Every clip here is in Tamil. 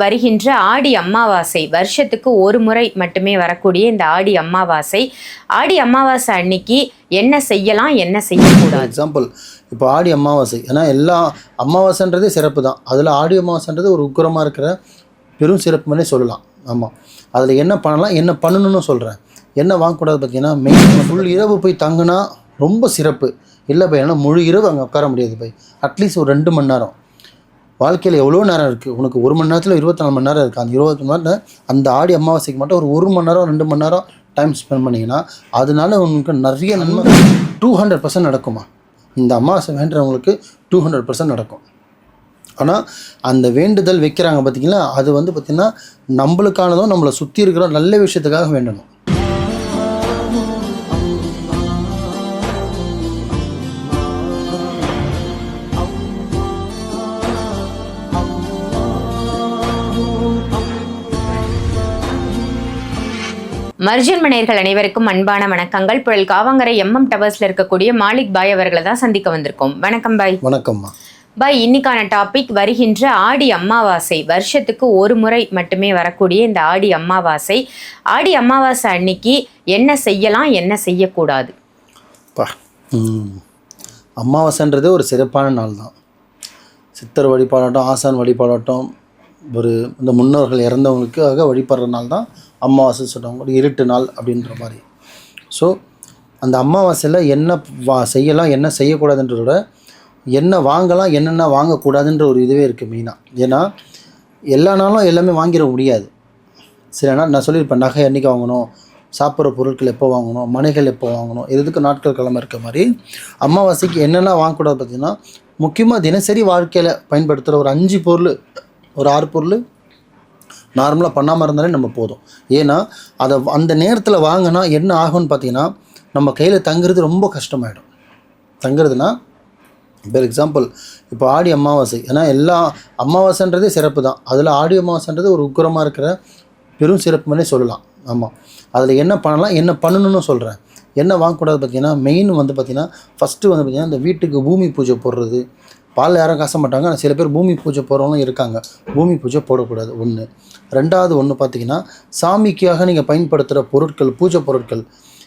வருகின்ற ஆடி அமாவாசை. வருஷத்துக்கு ஒரு முறை மட்டுமே வரக்கூடிய இந்த ஆடி அமாவாசை. ஆடி அமாவாசை அன்னைக்கு என்ன செய்யலாம் என்ன செய்யக்கூடாது? எக்ஸாம்பிள் இப்போ ஆடி அமாவாசை. ஏன்னா எல்லா அமாவாசைன்றதே சிறப்பு தான் அதில் ஆடி அமாவாசைன்றது ஒரு உக்கரமாக இருக்கிற பெரும் சிறப்புன்னே சொல்லலாம். ஆமாம் அதில் என்ன பண்ணலாம் என்ன பண்ணணும்னு சொல்கிறேன் என்ன வாங்கக்கூடாது பார்த்தீங்கன்னா மெயின் ஃபுல் இரவு போய் தங்குனா ரொம்ப சிறப்பு. இல்லை போய் ஏன்னா முழு இரவு அங்கே உட்கார முடியாது பை அட்லீஸ்ட் ஒரு ரெண்டு மணி நேரம். வாழ்க்கையில் எவ்வளோ நேரம் இருக்குது உனக்கு ஒரு மணி நேரத்தில் இருபத்தி நாலு மணி நேரம் இருக்குது அந்த இருபத்தி மணி நேரம் அந்த ஆடி அமாவாசைக்கு மட்டும் ஒரு ஒரு மணி நேரம் ரெண்டு மணி நேரம் டைம் ஸ்பெண்ட் பண்ணிங்கன்னா அதனால உனக்கு நிறைய நன்மை. டூ ஹண்ட்ரட் பர்சன்ட் நடக்குமா? இந்த அமாவாசை வேண்டுறவங்களுக்கு டூ ஹண்ட்ரட் பர்சன்ட் நடக்கும். ஆனால் அந்த வேண்டுதல் வைக்கிறாங்க பார்த்தீங்களா அது வந்து பார்த்திங்கன்னா நம்மளுக்கானதும் நம்மளை சுற்றி இருக்கிற நல்ல விஷயத்துக்காக வேண்டணும். மர்ஜன் மனையர்கள் அனைவருக்கும் அன்பான வணக்கங்கள். புழல் காவங்கரை எம்எம் டவர்ஸ்ல இருக்கக்கூடிய மாலிக் பாய் அவர்களை தான் சந்திக்க வந்திருக்கோம். வணக்கம் பாய். வணக்கம்மா. பாய் இன்னைக்கான டாபிக் வருகின்ற ஆடி அமாவாசை. வருஷத்துக்கு ஒரு முறை மட்டுமே வரக்கூடிய இந்த ஆடி அமாவாசை. ஆடி அமாவாசை அன்னைக்கு என்ன செய்யலாம் என்ன செய்யக்கூடாது? பா ம். அமாவாசைன்றது ஒரு சிறப்பான நாள் தான். சித்தர் வழிபாடாட்டம் ஆசான் வழிபாடாட்டம் ஒரு இந்த முன்னோர்கள் இறந்தவங்களுக்காக வழிபடுற நாள் தான் அமாவாசை சொல்லுவாங்க. ஒரு இருட்டு நாள் அப்படின்ற மாதிரி. ஸோ அந்த அமாவாசையில் என்ன வா செய்யலாம் என்ன செய்யக்கூடாதுன்றத விட என்ன வாங்கலாம் என்னென்ன வாங்கக்கூடாதுன்ற ஒரு இதுவே இருக்குது மெயினாக ஏன்னா எல்லா நாளும் எல்லாமே வாங்கிட முடியாது. சில நாள் நான் சொல்லியிருப்பேன் நகை என்றைக்கு வாங்கணும் சாப்பிட்ற பொருட்கள் எப்போ வாங்கணும் மனைகள் எப்போ வாங்கணும் எதுக்கு நாட்கள் கிழமை இருக்க மாதிரி அமாவாசைக்கு என்னென்ன வாங்கக்கூடாது பார்த்திங்கன்னா முக்கியமாக தினசரி வாழ்க்கையில் பயன்படுத்துகிற ஒரு அஞ்சு பொருள் ஒரு ஆறு பொருள் நார்மலாக பண்ணாமல் இருந்தாலே நம்ம போதும். ஏன்னா அதை அந்த நேரத்தில் வாங்கினா என்ன ஆகும்னு பார்த்தீங்கன்னா நம்ம கையில் தங்குறது ரொம்ப கஷ்டமாயிடும். தங்குறதுனா ஃபார் எக்ஸாம்பிள் இப்போ ஆடி அமாவாசை. ஏன்னா எல்லா அமாவாசைன்றதே சிறப்பு தான் அதில் ஆடி அமாவாசைன்றது ஒரு உக்கரமாக இருக்கிற பெரும் சிறப்புன்னே சொல்லலாம். ஆமாம் அதில் என்ன பண்ணலாம் என்ன பண்ணணும்னு சொல்கிறேன் என்ன வாங்கக்கூடாது பார்த்தீங்கன்னா மெயின் வந்து பார்த்தீங்கன்னா ஃபஸ்ட்டு வந்து பார்த்தீங்கன்னா இந்த வீட்டுக்கு பூமி பூஜை போடுறது பால் யாரும் காச மாட்டாங்க. ஆனால் சில பேர் பூமி பூஜை போடுறவங்களும் இருக்காங்க. பூமி பூஜை போடக்கூடாது. ஒன்று ரெண்டாவது ஒன்று பார்த்தீங்கன்னா சாமிக்காக நீங்கள் பயன்படுத்துகிற பொருட்கள் பூஜை பொருட்கள்.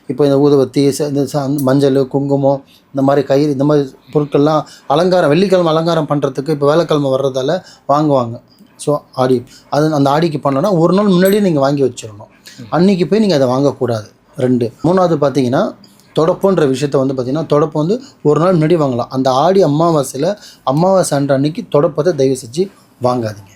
இப்போ இந்த ஊதுவத்தி ச- இந்த மஞ்சள் குங்குமம் இந்த மாதிரி கயிறு இந்த மாதிரி பொருட்கள்லாம் அலங்காரம் வெள்ளிக்கிழமை அலங்காரம் பண்ணுறதுக்கு இப்போ வேலைக்கிழமை வர்றதால வாங்குவாங்க. ஸோ ஆடி அது அந்த ஆடிக்கு பண்ணோன்னா ஒரு நாள் முன்னாடியே நீங்கள் வாங்கி வச்சிடணும் அன்றைக்கி போய் நீங்கள் அதை வாங்கக்கூடாது. ரெண்டு. மூணாவது பார்த்தீங்கன்னா தொடப்பன்ற விஷயத்த வந்து பார்த்திங்கன்னா தொடப்பம் வந்து ஒரு நாள் முன்னாடி வாங்கலாம். அந்த ஆடி அமாவாசையில் அமாவாசை அன்ற அன்னைக்கு தொடப்பத்தை தயவு செஞ்சு வாங்காதீங்க.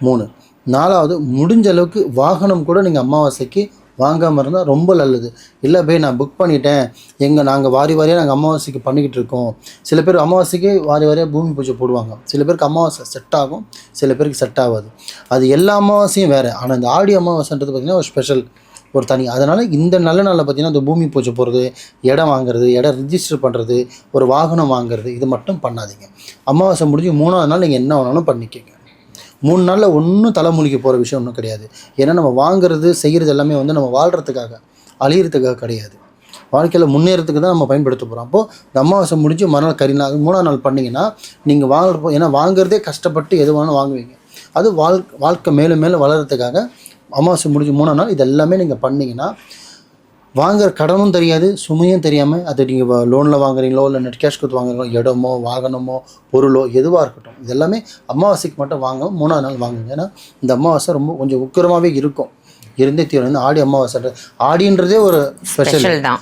மூணு நாலாவது முடிஞ்ச அளவுக்கு வாகனம் கூட நீங்கள் அமாவாசைக்கு வாங்காமல் இருந்தால் ரொம்ப நல்லது. இல்லை போய் நான் புக் பண்ணிட்டேன். எங்கள் நாங்கள் வாரி வாரியாக நாங்கள் அமாவாசைக்கு பண்ணிக்கிட்டு இருக்கோம். சில பேர் அமாவாசைக்கு வாரி வாரியாக பூமி பூஜை போடுவாங்க. சில பேருக்கு அமாவாசை செட் ஆகும் சில பேருக்கு செட் ஆகாது. அது எல்லா அமாவாசையும் வேறு. ஆனால் இந்த ஆடி அமாவாசைன்றது பார்த்திங்கன்னா ஒரு ஸ்பெஷல் ஒரு தனி அதனால் இந்த நல்ல நாளில் பார்த்தீங்கன்னா இந்த பூமி பூஜை போகிறது இடம் வாங்குறது இடம் ரிஜிஸ்டர் பண்ணுறது ஒரு வாகனம் வாங்குறது இது மட்டும் பண்ணாதீங்க. அமாவாசை முடிஞ்சு மூணாவது நாள் நீங்கள் என்ன வேணாலும் பண்ணிக்கோங்க. மூணு நாளில் ஒன்றும் தலைமொழிக்க போகிற விஷயம் ஒன்றும் கிடையாது. ஏன்னா நம்ம வாங்குறது செய்கிறது எல்லாமே வந்து நம்ம வாழ்கிறதுக்காக அழியிறதுக்காக கிடையாது. வாழ்க்கையில் முன்னேறதுக்கு தான் நம்ம பயன்படுத்த போகிறோம் அப்போது இந்த அமாவாசை முடிஞ்சு மறுநாள் கரிநாள் மூணாம் நாள் பண்ணிங்கன்னா நீங்கள் வாங்குறப்போ ஏன்னா வாங்குறதே கஷ்டப்பட்டு எது வேணாலும் வாங்குவீங்க. அது வாழ் வாழ்க்கை மேலும் மேலும் வளர்கிறதுக்காக அமாவாசை முடிஞ்சு மூணாம் நாள் இது எல்லாமே நீங்கள் பண்ணீங்கன்னா வாங்குற கடனும் தெரியாது சுமையும் தெரியாமல் அதை நீங்கள் லோனில் வாங்குறீங்களோ இல்லை நெட் கேஷ் கொடுத்து வாங்குறீங்களோ இடமோ வாகனமோ பொருளோ எதுவாக இருக்கட்டும் இது எல்லாமே அமாவாசைக்கு மட்டும் வாங்க மூணாவது நாள் வாங்குங்க. ஏன்னா இந்த அமாவாசை ரொம்ப கொஞ்சம் உக்கிரமாகவே இருக்கும். இருந்தே தீவிரம் வந்து ஆடி அமாவாசை ஆடின்றதே ஒரு ஸ்பெஷல் ஸ்பெஷல் தான்.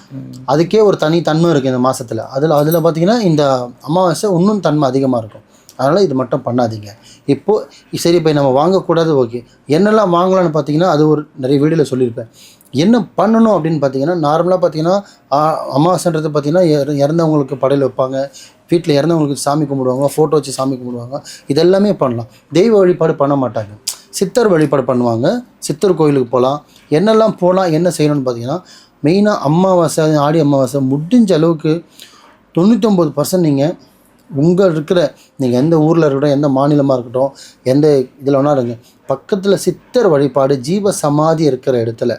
அதுக்கே ஒரு தனி தன்மை இருக்குது இந்த மாதத்தில் அதில் அதில் பார்த்தீங்கன்னா இந்த அமாவாசை இன்னும் தன்மை அதிகமாக இருக்கும். அதனால் இது மட்டும் பண்ணாதீங்க. இப்போது சரி இப்போ நம்ம வாங்கக்கூடாது ஓகே. என்னெல்லாம் வாங்கலாம்னு பார்த்தீங்கன்னா அது ஒரு நிறைய வீடியோவில் சொல்லியிருப்பேன். என்ன பண்ணணும் அப்படின்னு பார்த்தீங்கன்னா நார்மலாக பார்த்தீங்கன்னா அமாவாசைன்றது பார்த்தீங்கன்னா இறந்தவங்களுக்கு படையல் வைப்பாங்க. வீட்டில் இறந்தவங்களுக்கு சாமி கும்பிடுவாங்க ஃபோட்டோ வச்சு சாமி கும்பிடுவாங்க. இதெல்லாமே பண்ணலாம். தெய்வ வழிபாடு பண்ண மாட்டாங்க. சித்தர் வழிபாடு பண்ணுவாங்க. சித்தர் கோயிலுக்கு போகலாம் என்னெல்லாம் போகலாம் என்ன செய்யணும்னு பார்த்தீங்கன்னா மெயினாக அமாவாசை ஆடி அமாவாசை முடிஞ்ச அளவுக்கு தொண்ணூற்றொம்பது பர்சன்ட் நீங்கள் உங்கள் இருக்கிற நீங்கள் எந்த ஊரில் இருக்கட்டும் எந்த மாநிலமாக இருக்கட்டும் எந்த இதில் வேணா இருங்க. பக்கத்தில் சித்தர் வழிபாடு ஜீவ சமாதி இருக்கிற இடத்துல.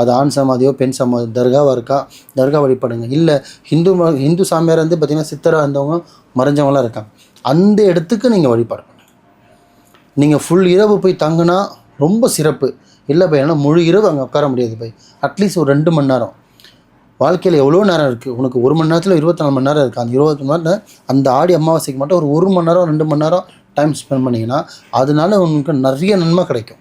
அது ஆண் சமாதியோ பெண் சமாதி தர்காவாக இருக்கா? தர்கா வழிபாடுங்க. இல்லை ஹிந்து ஹிந்து சாமியார் வந்து பார்த்திங்கன்னா சித்தராக இருந்தவங்க மறைஞ்சவங்களாம் இருக்காங்க. அந்த இடத்துக்கு நீங்கள் வழிபாடு நீங்கள் ஃபுல் இரவு போய் தங்கினா ரொம்ப சிறப்பு. இல்லை பை ஏன்னா முழு இரவு அங்கே உட்கார முடியாது பை அட்லீஸ்ட் ஒரு ரெண்டு மணி நேரம். வாழ்க்கையில் எவ்வளோ நேரம் இருக்குது உனக்கு ஒரு மணி நேரத்தில் இருபத்தி நாலு மணி நேரம் இருக்குது அந்த இருபத்தி மணி நேரம் அந்த ஆடி அமாவாசைக்கு மட்டும் ஒரு ஒரு மணி நேரம் ரெண்டு மணி நேரம் டைம் ஸ்பெண்ட் பண்ணிங்கன்னா அதனால உனக்கு நிறைய நன்மை கிடைக்கும்.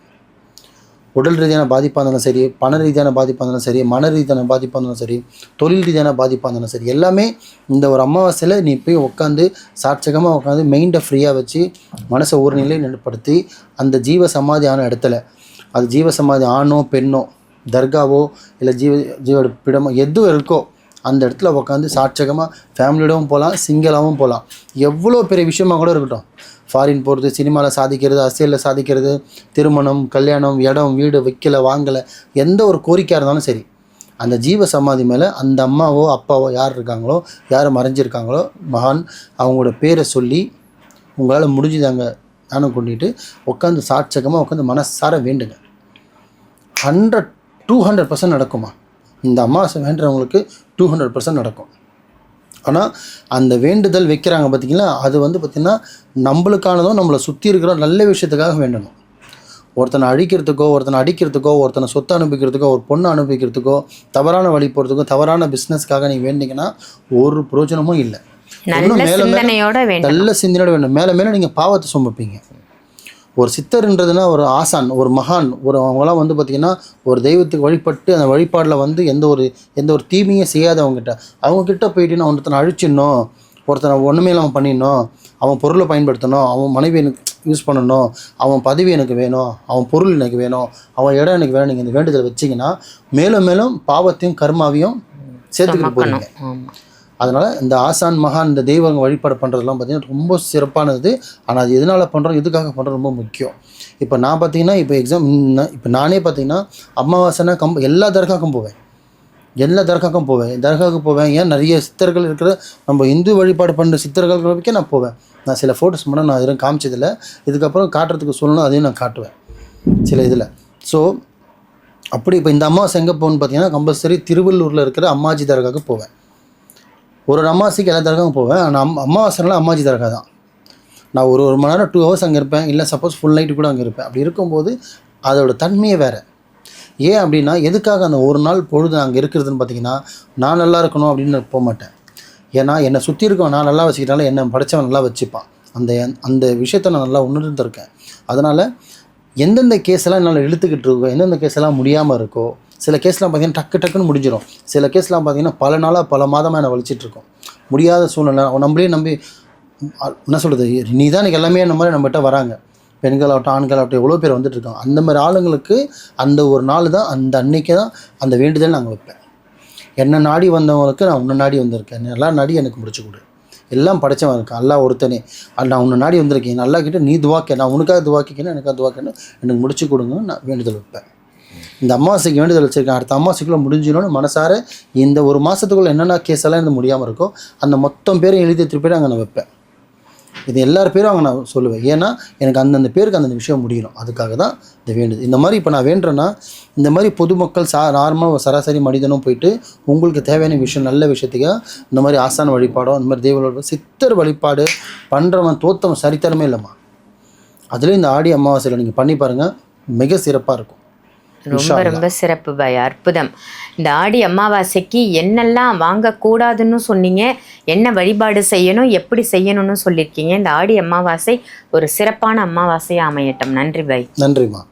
உடல் ரீதியான பாதிப்பாக இருந்தாலும் சரி பண ரீதியான பாதிப்பாக இருந்தாலும் சரி மன ரீதியான பாதிப்பாக இருந்தாலும் சரி தொழில் ரீதியான பாதிப்பாக இருந்தாலும் சரி எல்லாமே இந்த ஒரு அமாவாசையில் நீ போய் உட்காந்து சாட்சகமாக உட்காந்து மைண்டை ஃப்ரீயாக வச்சு மனசை ஒரு நிலையை நிலைப்படுத்தி அந்த ஜீவ சமாதி ஆன இடத்துல அது ஜீவ சமாதி ஆணோ பெண்ணோ தர்காவோ இல்லை ஜீவ ஜீவோட பிடமோ எதுவும் இருக்கோ அந்த இடத்துல உட்காந்து சாட்சகமாக ஃபேமிலியோடவும் போகலாம் சிங்கிளாகவும் போகலாம் எவ்வளோ பெரிய விஷயமாக கூட இருக்கட்டும். ஃபாரின் போகிறது சினிமாவில் சாதிக்கிறது அரசியலில் சாதிக்கிறது திருமணம் கல்யாணம் இடம் வீடு வைக்கல வாங்கலை எந்த ஒரு கோரிக்கையாக இருந்தாலும் சரி அந்த ஜீவ சமாதி மேலே அந்த அம்மாவோ அப்பாவோ யார் இருக்காங்களோ யார் மறைஞ்சிருக்காங்களோ மகான் அவங்களோட பேரை சொல்லி உங்களால் முடிஞ்சுதாங்க. தானம் கொண்டுட்டு உட்காந்து சாட்சகமாக உட்காந்து மனசார வேண்டுங்க. ஹண்ட்ரட் டூ ஹண்ட்ரட் பர்சன்ட் நடக்குமா? இந்த அமாவாசை வேண்டுறவங்களுக்கு டூ ஹண்ட்ரட் பர்சன்ட் நடக்கும். ஆனால் அந்த வேண்டுதல் வைக்கிறாங்க பார்த்தீங்களா அது வந்து பார்த்திங்கன்னா நம்மளுக்கானதும் நம்மளை சுற்றி இருக்கிற நல்ல விஷயத்துக்காக வேண்டணும். ஒருத்தனை அழிக்கிறதுக்கோ ஒருத்தனை அடிக்கிறதுக்கோ ஒருத்தனை சொத்தை அனுப்பிக்கிறதுக்கோ ஒரு பொண்ணை அனுப்பிக்கிறதுக்கோ தவறான வழி போகிறதுக்கோ தவறான பிஸ்னஸ்க்காக நீங்கள் வேண்டிங்கன்னா ஒரு பிரயோஜனமும் இல்லை. நல்ல சிந்தனையோட வேண்டும் மேலே மேலே நீங்கள் பாவத்தை சுமப்பீங்க. ஒரு சித்தர்ன்றதுனா ஒரு ஆசான் ஒரு மகான் ஒரு அவங்களாம் வந்து பார்த்திங்கன்னா ஒரு தெய்வத்துக்கு வழிபட்டு அந்த வழிபாடில் வந்து எந்த ஒரு எந்த ஒரு தீமையும் செய்யாதவங்ககிட்ட அவங்கக்கிட்ட போயிட்டு நான் ஒருத்தனை அழிச்சிடணும் ஒருத்தனை ஒன்றுமே இல்லாமல் பண்ணிடணும் அவன் பொருளை பயன்படுத்தணும் அவன் மனைவி எனக்கு யூஸ் பண்ணணும் அவன் பதவி எனக்கு வேணும் அவன் பொருள் எனக்கு வேணும் அவன் இடம் எனக்கு வேணும் நீங்கள் இந்த வேண்டுதல் வச்சிங்கன்னா மேலும் மேலும் பாவத்தையும் கர்மாவையும் சேர்த்துக்கிட்டு போகிறீங்க அதனால் இந்த ஆசான் மகான் இந்த தெய்வங்க வழிபாடு பண்ணுறதுலாம் பார்த்திங்கன்னா ரொம்ப சிறப்பானது. ஆனால் அது எதனால் பண்ணுறோம் எதுக்காக பண்ணுறோம் ரொம்ப முக்கியம். இப்போ நான் பார்த்தீங்கன்னா இப்போ எக்ஸாம் இப்போ நானே பார்த்தீங்கன்னா அமாவாசைனா கம் எல்லா தர்காக்கும் போவேன். எல்லா தர்காக்கும் போவேன். தர்காவுக்கு போவேன். ஏன்? நிறைய சித்தர்கள் இருக்கிற நம்ம இந்து வழிபாடு பண்ணுற சித்தர்களுக்கே நான் போவேன். நான் சில ஃபோட்டோஸ் மட்டும் நான் எதுவும் காமிச்சதில்லை. இதுக்கப்புறம் காட்டுறதுக்கு சொல்லணும் அதையும் நான் காட்டுவேன். சில இதில். ஸோ அப்படி இப்போ இந்த அமாவாசை எங்கே போகணும்னு பார்த்தீங்கன்னா கம்பல்சரி திருவள்ளூரில் இருக்கிற அம்மாஜி தர்காவுக்கு போவேன். ஒரு ஒரு அமாவாசைக்கு எல்லா தரகாவும் போவேன். ஆனால் அம் அமாவாசைனால அம்மாஜி தரகா தான். நான் ஒரு ஒரு மணி நேரம் டூ ஹவர்ஸ் அங்கே இருப்பேன். இல்லை சப்போஸ் ஃபுல் நைட்டு கூட அங்கே இருப்பேன். அப்படி இருக்கும்போது அதோட தன்மையே வேறு. ஏன் அப்படின்னா எதுக்காக அந்த ஒரு நாள் பொழுது அங்கே இருக்கிறதுன்னு பார்த்தீங்கன்னா நான் நல்லா இருக்கணும் அப்படின்னு போக மாட்டேன் ஏன்னா என்னை சுற்றி இருக்கவன் நான் நல்லா வச்சுக்கிட்டாலும் என்னை படைச்சவன் நல்லா வச்சுப்பான். அந்த அந்த விஷயத்தை நான் நல்லா உணர்ந்துருக்கேன். அதனால் எந்தெந்த கேஸெல்லாம் என்னால் இழுத்துக்கிட்டு இருக்கோ எந்தெந்த கேஸெல்லாம் முடியாமல் இருக்கோ சில கேஸ்லாம் பார்த்தீங்கன்னா டக்கு டக்குன்னு முடிஞ்சிடும் சில கேஸ்லாம் பார்த்தீங்கன்னா பல நாளாக பல மாதமாக என்னை வலிச்சிட்ருக்கோம் முடியாத சூழ்நிலை. நம்மளே நம்பி என்ன சொல்கிறது நீ தான் எனக்கு எல்லாமே அந்த மாதிரி நம்மகிட்ட வராங்க. பெண்களாகட்டும் ஆண்களாகட்டும் எவ்வளோ பேர் வந்துட்டுருக்கோம் அந்த மாதிரி ஆளுங்களுக்கு அந்த ஒரு நாள் தான் அந்த அன்னைக்கு தான் அந்த வேண்டுதல் நாங்கள் வைப்பேன். என்னை நாடி வந்தவங்களுக்கு நான் உன்னை நாடி வந்திருக்கேன். நல்லா நாடி எனக்கு முடிச்சு கொடு. எல்லாம் படைச்சவன் இருக்கான். அல்லா ஒருத்தனே. நான் உன்னை நாடி வந்திருக்கேன். நல்லா கிட்ட நீ துவாக்க நான் உனக்காக துவாக்கிக்கணும் எனக்காக துவாக்கணும் எனக்கு முடிச்சு கொடுங்க நான் வேண்டுதல் வைப்பேன். இந்த அமாவாசைக்கு வேண்டுதல் வச்சிருக்கேன். அடுத்த அமாவாசைக்குள்ளே முடிஞ்சிடும்னு மனசார இந்த ஒரு மாதத்துக்குள்ளே என்னென்ன கேஸ் எல்லாம் இந்த முடியாமல் இருக்கோ அந்த மொத்தம் பேரும் எழுதி திருப்பி அங்கே நான் வைப்பேன். இது எல்லார் பேரும் அங்கே நான் சொல்லுவேன். ஏன்னா எனக்கு அந்தந்த பேருக்கு அந்தந்த விஷயம் முடியணும். அதுக்காக தான் இந்த வேண்டுது. இந்த மாதிரி இப்போ நான் வேண்டுறேன்னா இந்த மாதிரி பொதுமக்கள் சா நார்மலாக சராசரி மனிதனும் போயிட்டு உங்களுக்கு தேவையான விஷயம் நல்ல விஷயத்துக்கு இந்த மாதிரி ஆசான வழிபாடோ இந்த மாதிரி தெய்வ சித்தர் வழிபாடு பண்ணுறவன் தோத்தவன் சரித்தரமே இல்லைம்மா. அதுலேயும் இந்த ஆடி அமாவாசையில் நீங்கள் பண்ணி பாருங்கள் மிக சிறப்பாக இருக்கும். ரொம்ப ரொம்ப சிறப்பு பய அற்புதம். இந்த ஆடி அமாவாசைக்கு என்னெல்லாம் வாங்கக்கூடாதுன்னு சொன்னீங்க என்ன வழிபாடு செய்யணும் எப்படி செய்யணும்னு சொல்லியிருக்கீங்க இந்த ஆடி அமாவாசை ஒரு சிறப்பான அமாவாசையாக அமையட்டும். நன்றி பை நன்றிம்மா.